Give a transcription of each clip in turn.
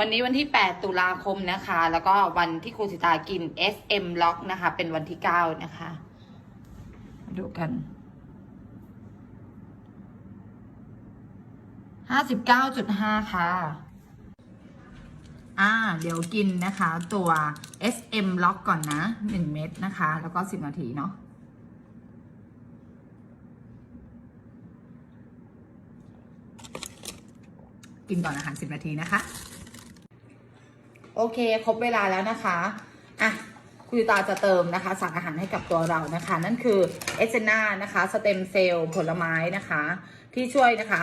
วันนี้วันที่ 8 ตุลาคมนะคะ แล้วก็วันที่ครูสิตากิน SM Lock นะคะ เป็นวันที่ 9 นะคะ ดูกัน 59.5 ค่ะ อ่า เดี๋ยวกินนะคะ ตัว SM Lock ก่อนนะ 1 เม็ดนะคะ แล้วก็ 10 นาทีเนาะกินก่อนอาหาร 10 นาทีนะคะ โอเค ครบเวลาแล้วนะคะ อะคุณตาจะเติมนะคะ สั่งอาหารให้กับตัวเรานะคะ นั่นคือเอเซน่านะคะสเต็มเซลล์ผลไม้นะคะ ที่ช่วยนะคะ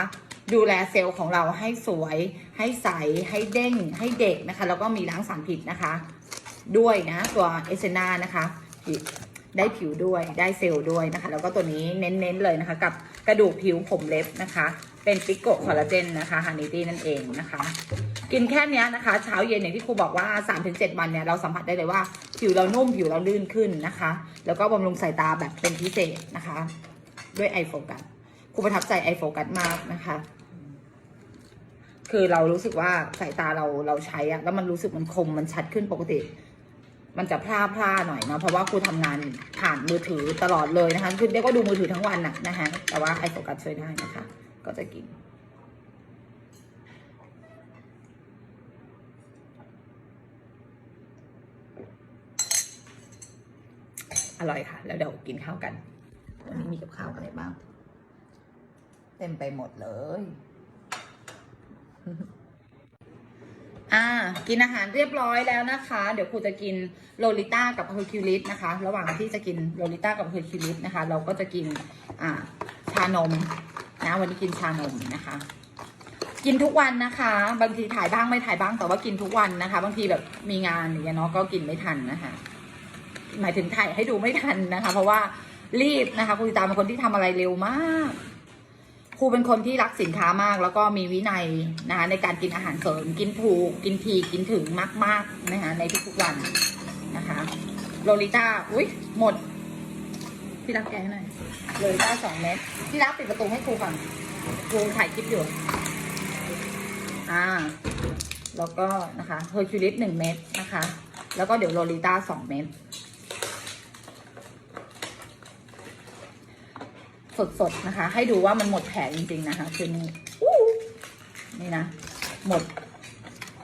ดูแลเซลล์ของเราให้สวย ให้ใส ให้เด้ง ให้เด็กนะคะ แล้วก็มีล้างสารพิษนะคะ ด้วยนะ ตัวเอเซน่านะคะได้ผิวด้วยได้เซลล์ด้วยนะคะ แล้วก็ตัวนี้เน้นๆเลยนะคะ กับกระดูกผิวผมเล็บนะคะ เป็นปิโกคอลลาเจนนะคะฮานิตี้นั่นเองนะคะ กินแค่นี้นะคะ เช้าเย็นอย่างที่ครูบอกว่า 3-7 วันเนี่ยเราสัมผัสได้เลยว่า ผิวเรานุ่มผิวเราลื่นขึ้นนะคะ แล้วก็บำรุงสายตาแบบเป็นพิเศษนะคะ ด้วยไอโฟกัสครูประทับใจไอโฟกัสมากนะคะ คือเรารู้สึกว่าสายตาเราเราใช้อะแล้วมันรู้สึกมันคมมันชัดขึ้นปกติมันจะพร่าพร่าหน่อยเนาะเพราะว่าครูทำงานผ่านมือถือตลอดเลยนะคะคือเรียกว่าดูมือถือทั้งวันน่ะนะคะแต่ว่าไอโฟกัสช่วยได้นะคะ ก็จะกิน อร่อยค่ะ แล้วเดี๋ยวกินข้าวกัน วันนี้มีกับข้าวอะไรบ้าง เต็มไปหมดเลย อ่า กินอาหารเรียบร้อยแล้วนะคะ เดี๋ยวครูจะกินโลลิต้ากับเฮอร์คิวลิสนะคะ ระหว่างที่จะกินโลลิต้ากับเฮอร์คิวลิสนะคะ เราก็จะกิน อ่า ชานม นะวันนี้กินชานมนะคะ กินทุกวันนะคะ บางทีถ่ายบ้างไม่ถ่ายบ้างแต่ว่ากินทุกวันนะคะ บางทีแบบมีงานอย่างเงี้ยเนาะก็กินไม่ทันนะคะ หมายถึงถ่ายให้ดูไม่ทันนะคะ เพราะว่ารีบนะคะครูติตาเป็นคนที่ทำอะไรเร็วมากครูเป็นคนที่รักสินค้ามาก แล้วก็มีวินัยนะคะในการกินอาหารเสริม กินถูกกินทีกินถึงมากๆนะคะในทุกๆวันนะคะโลลิต้าอุ้ยหมด พี่รักแกให้หน่อยโลลิต้าสองเม็ดพี่รักปิดประตูให้ครูก่อนครูถ่ายคลิปอยู่ อ่า แล้วก็นะคะเฮอร์คิวลิสหนึ่งเม็ดนะคะ แล้วก็เดี๋ยวโลลิต้าสองเม็ดสดๆนะคะ ให้ดูว่ามันหมดแผงจริงๆนะคะคือนี่อู้นี่นะ หมด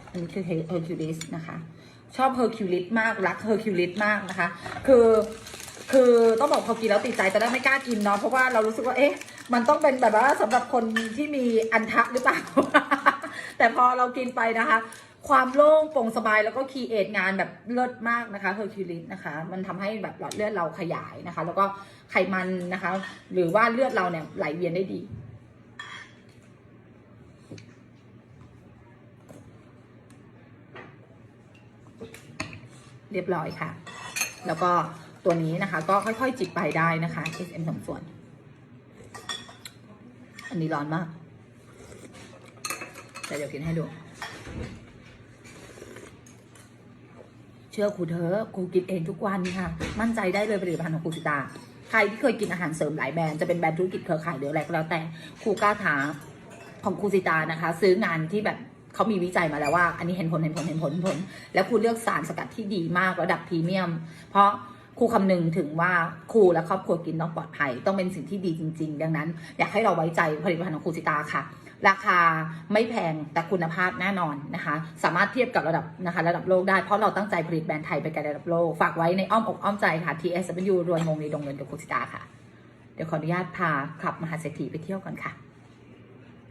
อันนี้คือเฮอร์คิวลิสนะคะ ชอบเฮอร์คิวลิสมาก รักเฮอร์คิวลิสมากนะคะ คือ คือต้องบอกพอกินแล้วติดใจแต่ได้ไม่กล้ากินเนาะเพราะว่าเรารู้สึกว่าเอ๊ะ มันต้องเป็นแบบว่าสำหรับคนที่มีอันทะหรือเปล่า แต่พอเรากินไปนะคะ ความโล่งโปร่งสบายแล้วก็คีเอทงานแบบเลิศมากนะคะเฮอร์คิวลิสนะคะ มันทำให้แบบหลอดเลือดเราขยายนะคะ แล้วก็ไขมันนะคะ หรือว่าเลือดเราเนี่ยไหลเวียนได้ดีเรียบร้อยค่ะ แล้วก็ ตัวนี้นะคะ ก็ค่อยๆจิบไปได้นะคะ SM สองส่วน อันนี้ร้อนมาก แต่เดี๋ยวกินให้ดู เชื่อครูเถอครูกินเองทุกวันค่ะ มั่นใจได้เลยผลิตภัณฑ์ของครูสิตา ใครที่เคยกินอาหารเสริมหลายแบรนด์จะเป็นแบรนด์ธุรกิจเครือข่ายหรืออะไรก็แล้วแต่ครูกล้าท้าของครูสิตานะคะ ซื้องานที่แบบเขามีวิจัยมาแล้วว่า อันนี้เห็นผลเห็นผลเห็นผลเห็นผล แล้วครูเลือกสารสกัดที่ดีมากระดับพรีเมียม เพราะ ครูคำนึงถึงว่าครูและครอบครัวกินต้องปลอดภัย ต้องเป็นสิ่งที่ดีจริง ๆ ดังนั้น อยากให้เราไว้ใจผลิตภัณฑ์ของครูสิตาค่ะ ราคาไม่แพงแต่คุณภาพแน่นอนนะคะ สามารถเทียบกับระดับนะคะระดับโลกได้เพราะเราตั้งใจผลิตแบรนด์ไทยไปไกลระดับโลก ฝากไว้ในอ้อมอกอ้อมใจค่ะ TSW รวยงงในดงเงินกับครูสิตาค่ะ เดี๋ยวขออนุญาตพาขับมหาเศรษฐีไปเที่ยวก่อนค่ะ